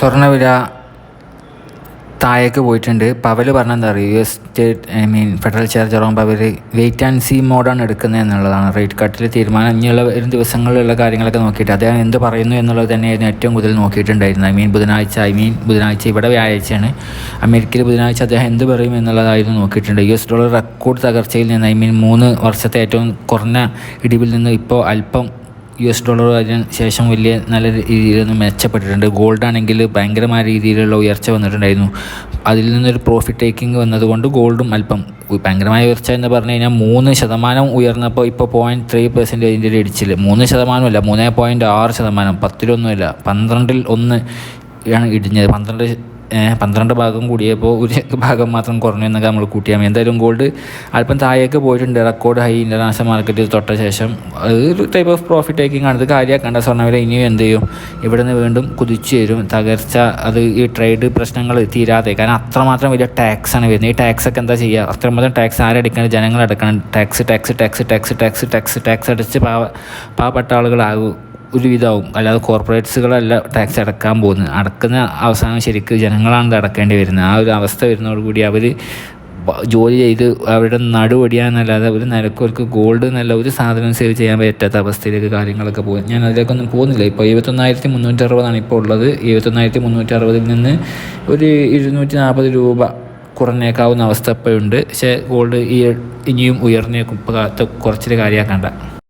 സ്വർണവില താഴേക്ക് പോയിട്ടുണ്ട്. പവൽ പറഞ്ഞ എന്താ പറയുക U S state I mean federal chair ആകുമ്പോൾ അവർ വെയിറ്റ് ആൻഡ് സീ മോഡാണ് എടുക്കുന്നത് എന്നുള്ളതാണ്. റേറ്റ് കട്ടിൽ തീരുമാനം ഇനിയുള്ള വരും ദിവസങ്ങളിലുള്ള കാര്യങ്ങളൊക്കെ നോക്കിയിട്ട്. അദ്ദേഹം എന്ത് പറയുന്നു എന്നുള്ളത് തന്നെയായിരുന്നു ഏറ്റവും കൂടുതൽ നോക്കിയിട്ടുണ്ടായിരുന്നത് ഐ മീൻ ബുധനാഴ്ച ഐ മീൻ ബുധനാഴ്ച ഇവിടെ വ്യാഴാഴ്ചയാണ്. അമേരിക്കയിൽ ബുധനാഴ്ച അദ്ദേഹം എന്ത് പറയും എന്നുള്ളതായിരുന്നു നോക്കിയിട്ടുണ്ട്. യു എസ് ഡോളർ റെക്കോർഡ് തകർച്ചയിൽ നിന്ന് ഐ മീൻ മൂന്ന് വർഷത്തെ ഏറ്റവും കുറഞ്ഞ ഇടിവിൽ നിന്ന് ഇപ്പോൾ അല്പം യു എസ് ഡോളർ അതിന് ശേഷം വലിയ നല്ല രീതിയിലൊന്നും മെച്ചപ്പെട്ടിട്ടുണ്ട്. ഗോൾഡ് ആണെങ്കിൽ ഭയങ്കരമായ രീതിയിലുള്ള ഉയർച്ച വന്നിട്ടുണ്ടായിരുന്നു. അതിൽ നിന്നൊരു പ്രോഫിറ്റ് ടേക്കിംഗ് വന്നതുകൊണ്ട് ഗോൾഡും അല്പം ഭയങ്കരമായ ഉയർച്ച എന്ന് പറഞ്ഞു കഴിഞ്ഞാൽ മൂന്ന് ശതമാനം ഉയർന്നപ്പോൾ ഇപ്പോൾ പോയിന്റ് ത്രീ പെർസെന്റേജിന്റെ ഇടിച്ചിൽ മൂന്ന് ശതമാനമല്ല മൂന്ന് പോയിന്റ് ആറ് ശതമാനം പത്തിലൊന്നുമില്ല പന്ത്രണ്ടിൽ ഒന്ന് ആണ് ഇടിഞ്ഞത്. പന്ത്രണ്ട് പന്ത്രണ്ട് ഭാഗം കൂടിയപ്പോൾ ഒരു ഭാഗം മാത്രം കുറഞ്ഞു എന്നൊക്കെ നമ്മൾ കൂട്ടിയാൽ മതി എന്തായാലും ഗോൾഡ് അല്പം താഴേക്ക് പോയിട്ടുണ്ട്. റെക്കോർഡ് ഹൈ ഇന്റർനാഷണൽ മാർക്കറ്റിൽ തൊട്ട ശേഷം. ഒരു ടൈപ്പ് ഓഫ് പ്രോഫിറ്റ് ടേക്കിംഗ് ആണ്. ഇത് കാര്യമാക്കേണ്ട സ്വർണവില ഇനിയും എന്ത് ചെയ്യും? ഇവിടെ നിന്ന് വീണ്ടും കുതിച്ചു വരും. തകർച്ച അത് ഈ ട്രേഡ് പ്രശ്നങ്ങൾ തീരാതെ. കാരണം അത്രമാത്രം വലിയ ടാക്സ് ആണ് വരുന്നത്. ഈ ടാക്സ് ഒക്കെ എന്താ ചെയ്യുക? അത്രമാത്രം ടാക്സ് ആരടിക്കണം ജനങ്ങൾ അടക്കണം. Tax tax tax tax tax tax tax അടിച്ച് പാവ പാവപ്പെട്ട ആളുകളാകും. ഒരു വിധമാവും അല്ലാതെ കോർപ്പറേറ്റ്സുകളല്ല ടാക്സ് അടക്കാൻ പോകുന്നത്. അടക്കുന്ന അവസാനം ശരിക്കും ജനങ്ങളാണ് അടക്കേണ്ടി വരുന്നത്. ആ ഒരു അവസ്ഥ വരുന്നതോടുകൂടി അവർ ജോലി ചെയ്ത് അവരുടെ നടുവടിയാന്നല്ലാതെ ഒരു നിലക്കോർക്ക് ഗോൾഡ് എന്നല്ല ഒരു സാധനം സേവ് ചെയ്യാൻ പറ്റാത്ത അവസ്ഥയിലേക്ക് കാര്യങ്ങളൊക്കെ പോകും ഞാൻ അതിലേക്കൊന്നും പോകുന്നില്ല. ഇപ്പോൾ എഴുപത്തൊന്നായിരത്തി മുന്നൂറ്റി അറുപതാണ് ഇപ്പോൾ ഉള്ളത്. എഴുപത്തൊന്നായിരത്തി മുന്നൂറ്റി അറുപതിൽ നിന്ന് ഒരു ഇരുന്നൂറ്റി നാൽപ്പത് രൂപ കുറഞ്ഞേക്കാവുന്ന അവസ്ഥ ഇപ്പോഴുണ്ട് പക്ഷേ ഗോൾഡ് ഈ ഇനിയും ഉയർന്നേക്കും. ഇപ്പോൾ കുറച്ചൊരു കാര്യമാക്കണ്ട.